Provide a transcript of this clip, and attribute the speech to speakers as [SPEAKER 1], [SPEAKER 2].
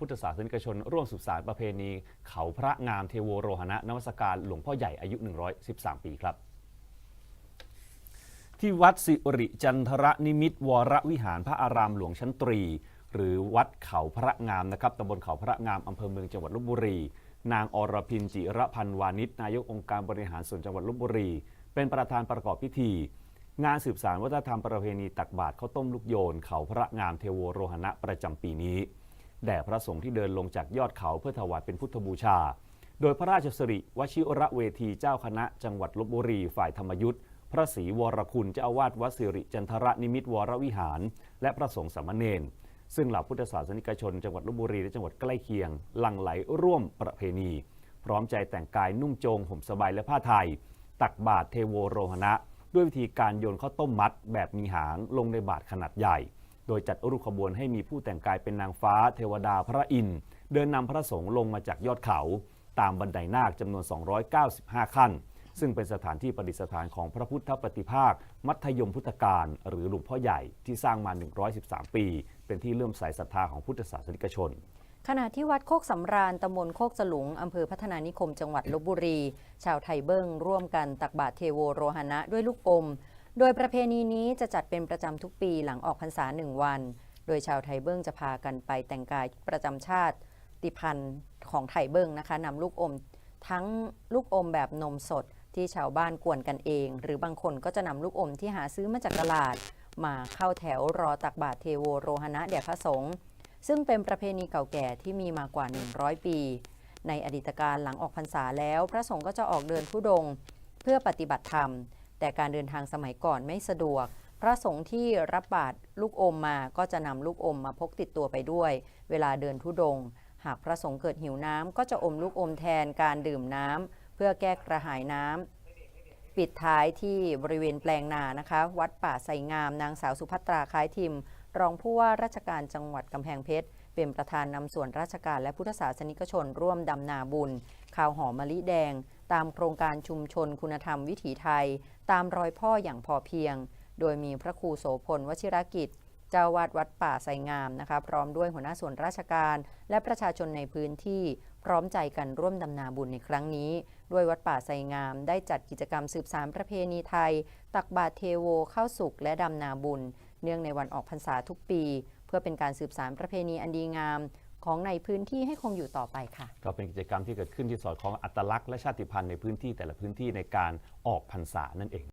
[SPEAKER 1] พุทธศาสนิกชน ร่วมสืบสารประเพณี เขาพระงามเทโวโรหณะนวัสการหลวงพ่อใหญ่อายุ 113 ปีครับที่วัดสิริจันทรนิมิตวรวิหารพระอารามหลวงชั้นตรี หรือวัดเขาพระงามนะครับตำบลเขาพระงามอำเภอเมืองจังหวัดลบบุรี นางอรพินจิระพันวานิชนายกองค์การบริหารส่วนจังหวัดลบบุรี เป็นประธานประกอบพิธี งานสืบสารวัฒนธรรมประเพณีตักบาตรข้าวต้มลูกโยน เขาพระงามเทโวโรหณะประจำปีนี้ แด่พระสงฆ์ที่เดินลงจากยอดเขาเพื่อถวายเป็นพุทธบูชา โดยพระราชสิริวชิระเวทีเจ้าคณะ จังหวัดลบบุรีฝ่ายธรรมยุทธ์พระศรีวรคุณเจ้าอาวาสวัดสิริจันทรนิมิตวรวิหาร และพระสงฆ์สามเณรซึ่งเหล่าพุทธศาสนิกชน จังหวัดลบบุรีและจังหวัดใกล้เคียงหลั่งไหลร่วมประเพณี พร้อมใจแต่งกายนุ่งโจงห่มสบายและผ้าไทย ตักบาตรเทโวโรหณะ ด้วยวิธีการโยนข้าวต้มมัดแบบมีหางลงในบาตรขนาดใหญ่ โดยจัดรูปขบวนให้มีผู้แต่งกายเป็นนางฟ้า เทวดาพระอินทร์เดินนำพระสงฆ์ลงมาจากยอดเขา ตามบันไดนาคจำนวน 295 ขั้น ซึ่งเป็นสถานที่ประดิษฐานของพระพุทธปฏิภาค มัธยมพุทธการหรือหลวงพ่อใหญ่ที่สร้างมา 113 ปี เป็นที่เลื่อมใสศรัทธาของพุทธศาสนิกชน
[SPEAKER 2] ขณะที่วัดโคกสำราญตำบลโคกสลุงอำเภอพัฒนานิคมจังหวัดลบบุรี ชาวไทยเบิ้งร่วมกันตักบาตรเทโวโรหณะด้วยลูกอม โดยประเพณีนี้จะจัดเป็นประจำทุกปีหลังออกพรรษาหนึ่งวัน โดยชาวไทยเบิ้งจะพากันไปแต่งกายประจำชาติติพันธ์ของไทยเบิ้งนะคะนำลูกอมทั้งลูกอมแบบนมสดที่ชาวบ้านกวนกันเอง หรือบางคนก็จะนำลูกอมที่หาซื้อมาจากตลาด มาเข้าแถวรอตักบาตรเทโวโรหณะแด่พระสงฆ์ซึ่งเป็นประเพณีเก่าแก่ที่มีมากว่า 100 ปี ในอดีตการหลังออกพรรษาแล้ว พระสงฆ์ก็จะออกเดินทุดง เพื่อปฏิบัติธรรม แต่การเดินทางสมัยก่อนไม่สะดวก พระสงฆ์ที่รับบาตรลูกอมมาก็จะนำลูกอมมาพกติดตัวไปด้วย เวลาเดินทุดงค์หากพระสงฆ์เกิดหิวน้ำก็จะอมลูกอมแทนการดื่มน้ำเพื่อแก้กระหายน้ำปิดท้ายที่บริเวณแปลงนานะคะ วัดป่าไสงาม นางสาวสุภัตราคล้ายทิม รองผู้ว่าราชการจังหวัดกำแพงเพชร เป็นประธานนำส่วนราชการและพุทธศาสนิกชนร่วมดำนาบุญ ข้าวหอมมะลิแดง ตามโครงการชุมชนคุณธรรมวิถีไทย ตามรอยพ่ออย่างพอเพียง โดยมีพระครูโสพลวชิรกิจ เจ้าวาดวัดป่าไสงามนะคะพร้อมด้วยหัวหน้าส่วนราชการ และประชาชนในพื้นที่ พร้อมใจกันร่วมดำนาบุญในครั้งนี้ ด้วยวัดป่าไสงาม ได้จัดกิจกรรมสืบสารประเพณีไทย ตักบาตรเทโวเข้าสุกและดำนาบุญ เนื่องในวันออกพรรษาทุกปี พื่อเป็นการสืบสารประเพณีอันดีงามของในพื้นที่ให้คงอยู่ต่อไปค่ะ
[SPEAKER 1] ก็เป็นกิจกรรมที่เกิดขึ้นที่สอดคล้องอัตลักษณ์และชาติพันธุ์ในพื้นที่แต่ละพื้นที่ในการออกพรรษานั่นเอง